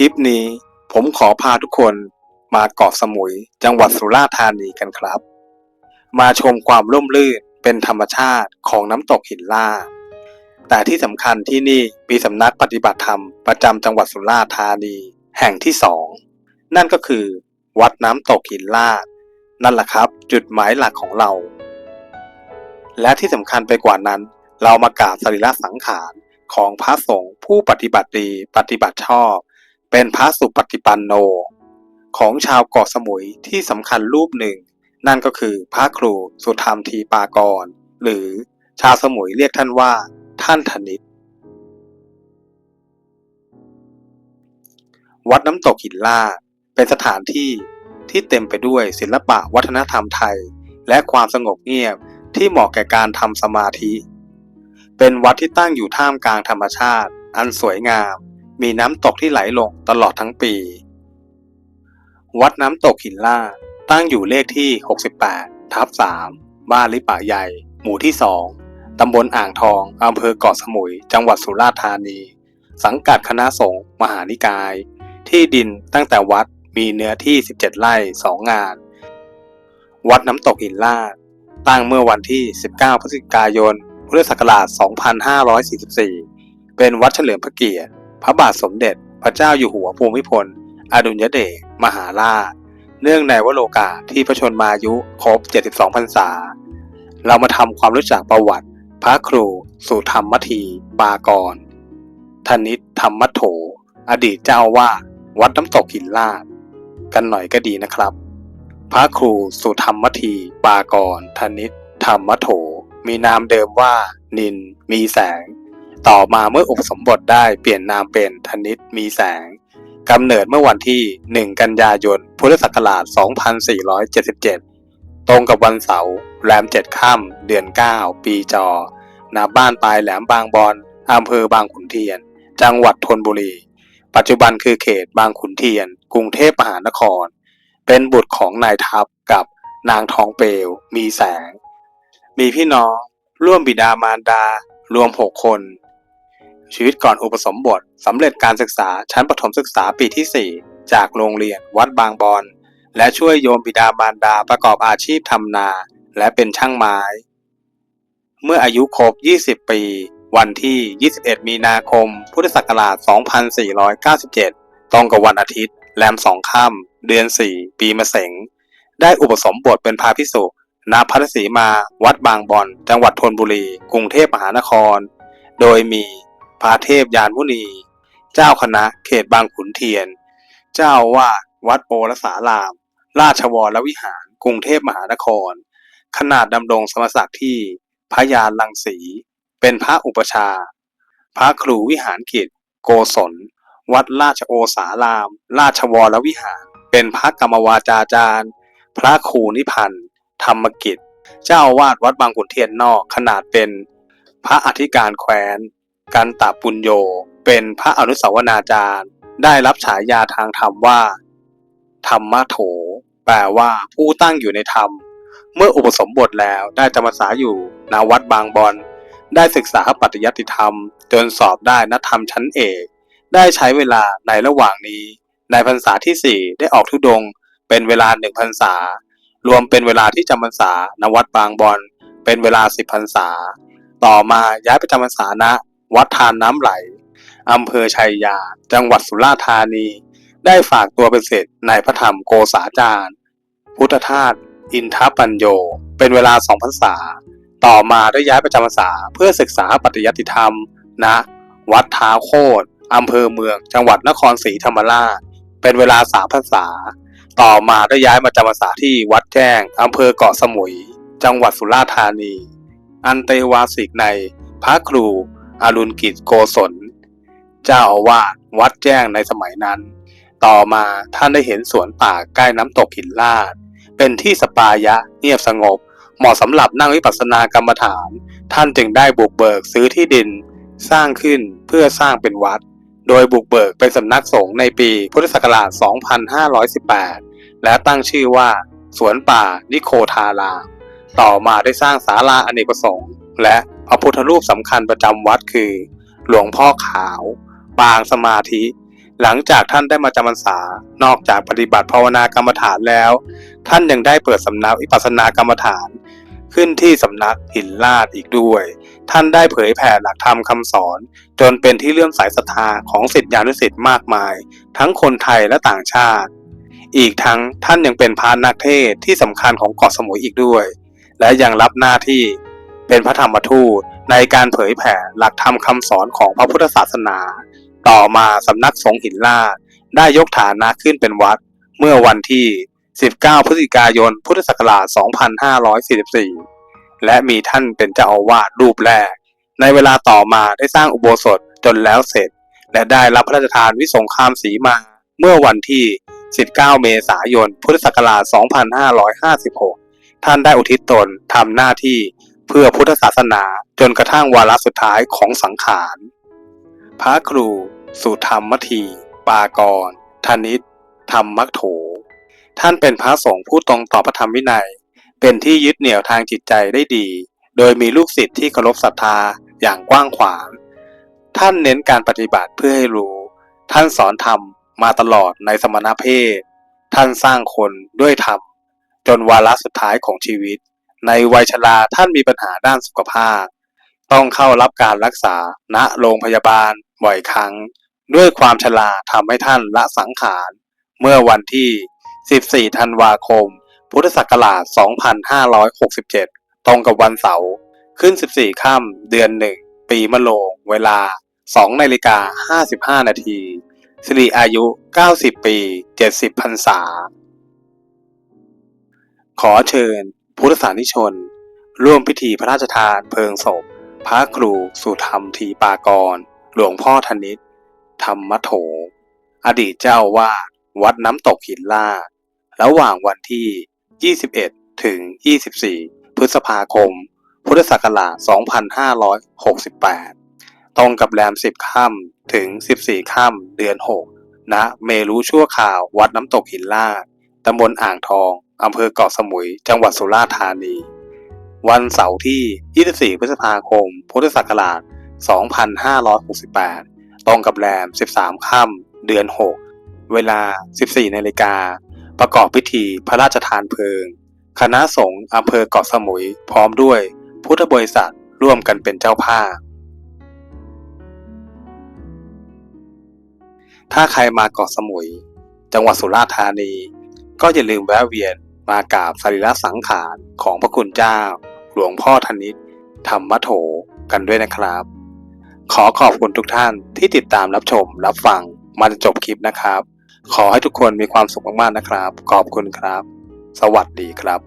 คลิปนี้ผมขอพาทุกคนมาเกาะสมุยจังหวัดสุราษฎร์ธานีกันครับ มาชมความร่มรื่นเป็นธรรมชาติของน้ำตกหินล่าดแต่ที่สำคัญที่นี่มีสำนักปฏิบัติธรรมประจำจังหวัดสุราษฎร์ธานีแห่งที่สองนั่นก็คือ วัดน้ำตกหินลาด นั่นแหละครับ จุดหมายหลักของเรา และที่สำคัญไปกว่านั้น เรามากราบสรีระสังขารของพระสงฆ์ผู้ปฏิบัติดีปฏิบัติชอบ เป็นพระสุปฏิปันโน ของชาวเกาะสมุยที่สำคัญรูปหนึ่ง นั่นก็คือพระครูสุธรรมทีปากร หรือชาวสมุยเรียกท่านว่า ท่านธนิตวัดน้ำตกหินล่าดเป็นสถานที่ที่เต็มไปด้วยศิลปะวัฒนธรรมไทย และความสงบเงียบที่เหมาะแก่การทำสมาธิ เป็นวัดที่ตั้งอยู่ท่ามกลางธรรมชาติ อันสวยงาม มีน้ำตกที่ไหลลงตลอดทั้งปี วัดน้ำตกหินล่าดตั้งอยู่เลขที่ 68 ทับ 3 บ้านลิป่าใหญ่ หมู่ที่ 2 ตำบลอ่างทอง อำเภอเกาะสมุย จังหวัดสุราษฎร์ธานี สังกัดคณะสงฆ์มหานิกาย ที่ดินตั้งแต่วัดมีเนื้อที่ 17 ไร่ 2 งาน วัดน้ำตกหินลาดตั้งเมื่อวันที่ 19 พฤศจิกายน พุทธศักราช 2544 เป็นวัดเฉลิมพระเกียรติ พระบาทสมเด็จพระเจ้าอยู่หัวภูมิพล อดุลยเดชมหาราช เนื่องในวโรกาสที่พระชนมายุครบ 72 พรรษา เรามาทำความรู้จักประวัติ พระครูสุธรรมทีปากร ธนิตธรรมโถ อดีตเจ้าอาวาวัดน้ำตกหินลาด กันหน่อยก็ดีนะครับ พระครูสุธรรมทีปากร ธนิตธรรมโถ มีนามเดิมว่า นิน มีแสง ต่อมาเมื่ออุปสมบทได้เปลี่ยนนามเป็นธนิตมีแสงกำเนิดเมื่อวันที่ 1 กันยายน พุทธศักราช 2477 ตรงกับวันเสาร์แรมเจ็ดค่ำเดือน 9 ปีจอณบ้านปลายแหลมบางบอนอำเภอบางขุนเทียน จังหวัดธนบุรี ปัจจุบันคือเขตบางขุนเทียน กรุงเทพมหานคร เป็นบุตรของนายทัพกับนางทองเปลว มีแสง มีพี่น้อง ร่วมบิดามารดา รวม6คน ชีวิตก่อนอุปสมบทสำเร็จการศึกษาชั้นประถมศึกษาปีที่ 4 จากโรงเรียนวัดบางบอน และช่วยโยมบิดามารดาประกอบอาชีพทำนา และเป็นช่างไม้ เมื่ออายุครบ 20 ปี วันที่ 21 มีนาคม พุทธศักราช 2497 ตรงกับวันอาทิตย์ แรมสองค่ำเดือน 4 ปีมะเสง ได้อุปสมบทเป็นพระภิกษุณพัทสีมา วัดบางบอน จังหวัดธนบุรี กรุงเทพมหานคร โดยมี พระเทพยานมุนี เจ้าคณะเขตบางขุนเทียน เจ้าวาดวัดโอรสาราม ราชวรวิหาร กรุงเทพมหานคร ขนาดดำรงสมศักดิ์ที่พระยาลังสี เป็นพระอุปชา พระครูวิหารกิจ โกศล วัดราชโอสาราม ราชวรวิหาร เป็นพระกรรมวาจาจารย์ พระครูนิพันธ์ ธรรมกิจ เจ้าอาวาดวัดบางขุนเทียนนอกขนาดเป็นพระอธิการแคว้น กันตะปุญโย เป็นพระอนุสาวนาจารย์ ได้รับฉายาทางธรรมว่า ธรรมโถ แปลว่าผู้ตั้งอยู่ในธรรม เมื่ออุปสมบทแล้วได้จำพรรษาอยู่ณวัดบางบอนได้ศึกษาปฏิยัติธรรม จนสอบได้นัธรรมชั้นเอก ได้ใช้เวลาในระหว่างนี้ ในพรรษาที่4ได้ออกทุดง เป็นเวลาหนึ่งพรรษา รวมเป็นเวลาที่จำพรรษาณวัดบางบอนเป็นเวลาสิบพรรษา ต่อมาย้ายไปจำพรรษาณ วัดทานน้ำไหลอำเภอชัยยา จังหวัดสุราษฎร์ธานี ได้ฝากตัวเป็นศิษในพระธรรมโกษาจารย์ พุทธทาสอินทปัญโย เป็นเวลาสองพรรษา ต่อมาได้ย้ายไปจำพรรษาเพื่อศึกษาปฏิยัติธรรมณวัดท้าวโคตรอำเภอเมือง จังหวัดนครศรีธรรมราช เป็นเวลาสามพรรษา ต่อมาได้ย้ายมาจำพรรษาที่วัดแจ้งอำเภอเกาะสมุย จังหวัดสุราษฎร์ธานี อันเตวาสิกในพระครู อรุณกิจโกศล เจ้าอาวาสวัดแจ้งในสมัยนั้น ต่อมาท่านได้เห็นสวนป่าใกล้น้ำตกหินลาด เป็นที่สปายะเงียบสงบ เหมาะสำหรับนั่งวิปัสสนากรรมฐาน ท่านจึงได้บุกเบิกซื้อที่ดิน สร้างขึ้นเพื่อสร้างเป็นวัด โดยบุกเบิกเป็นสำนักสงฆ์ในปีพุทธศักราช 2518 และตั้งชื่อว่า สวนป่านิโคทารามต่อมาได้สร้างศาลาอเนกประสงค์ และพระพุทธรูปสำคัญประจำวัดคือ หลวงพ่อขาว ปางสมาธิ หลังจากท่านได้มาจำพรรษานอกจากปฏิบัติภาวนากรรมฐานแล้ว ท่านยังได้เปิดสำนักวิปัสสนากรรมฐาน ขึ้นที่สำนักหินลาดอีกด้วย ท่านได้เผยแผ่หลักธรรมคำสอน จนเป็นที่เลื่อมใสศรัทธาของศิษยานุศิษย์มากมาย ทั้งคนไทยและต่างชาติ อีกทั้งท่านยังเป็นพระนักเทศที่สำคัญของเกาะสมุยอีกด้วย และยังรับหน้าที่ เป็นพระธรรมทูตในการเผยแผ่หลักธรรมคำสอนของพระพุทธศาสนา ต่อมาสำนักสงฆ์หินลาดได้ยกฐานะขึ้นเป็นวัด เมื่อวันที่ 19 พฤศจิกายน พุทธศักราช 2544 และมีท่านเป็นเจ้าอาวาสรูปแรก ในเวลาต่อมาได้สร้างอุโบสถจนแล้วเสร็จ และได้รับพระราชทานวิสงครามสีมา เมื่อวันที่ 19 เมษายน พุทธศักราช 2556 ท่านได้อุทิศตนทำหน้าที่ เพื่อพุทธศาสนาจนกระทั่งวาระสุดท้ายของสังขาร พระครู สุธรรมที ปากร ธนิตธรรมโถ ท่านเป็นพระสงฆ์ผู้ตรงต่อพระธรรมวินัย เป็นที่ยึดเหนี่ยวทางจิตใจได้ดี โดยมีลูกศิษย์ที่เคารพศรัทธาอย่างกว้างขวาง ท่านเน้นการปฏิบัติเพื่อให้รู้ ท่านสอนธรรมมาตลอดในสมณเพศ ท่านสร้างคนด้วยธรรมจนวาระสุดท้ายของชีวิต ในวัยชราท่านมีปัญหาด้านสุขภาพ ต้องเข้ารับการรักษาณโรงพยาบาลบ่อยครั้ง ด้วยความชราทำให้ท่านละสังขาร เมื่อวันที่ 14 ธันวาคม พุทธศักราช 2567 ตรงกับวันเสาร์ขึ้น 14 ค่ำเดือน1ปีมะโรงเวลา 2 นาฬิกา 55 นาทีสิริอายุ 90 ปี 70 พรรษา ขอเชิญ พุทธศาสนิชน ร่วมพิธีพระราชทานเพลิงศพ พระครูสุธรรมทีปากร หลวงพ่อธนิตธรรมโถ อดีตเจ้าอาวาดวัดน้ำตกหินลาดระหว่างวันที่ 21 ถึง 24 พฤษภาคม พุทธศักราช 2568 ตรงกับแรม 10 ค่ำถึง 14 ค่ำเดือน 6 ณ เมรุชั่วคราววัดน้ำตกหินลาดตำบลอ่างทอง อำเภอเกาะสมุย จังหวัดสุราษฎร์ธานี วันเสาร์ที่ 24 พฤษภาคม พุทธศักราช 2568 ตรงกับแรม 13 ค่ำ เดือน 6 เวลา 14 นาฬิกา ประกอบพิธีพระราชทานเพลิง คณะสงฆ์อำเภอเกาะสมุย พร้อมด้วยพุทธบริษัทร่วมกันเป็นเจ้าภาพ ถ้าใครมาเกาะสมุย จังหวัดสุราษฎร์ธานี ก็อย่าลืมแวะเวียน มากราบสรีระสังขารของพระคุณเจ้า หลวงพ่อธนิตธรรมโถกันด้วยนะครับ ขอขอบคุณทุกท่านที่ติดตามรับชม รับฟังมาจนจบคลิปนะครับ ขอให้ทุกคนมีความสุขมากๆนะครับ ขอบคุณครับ สวัสดีครับ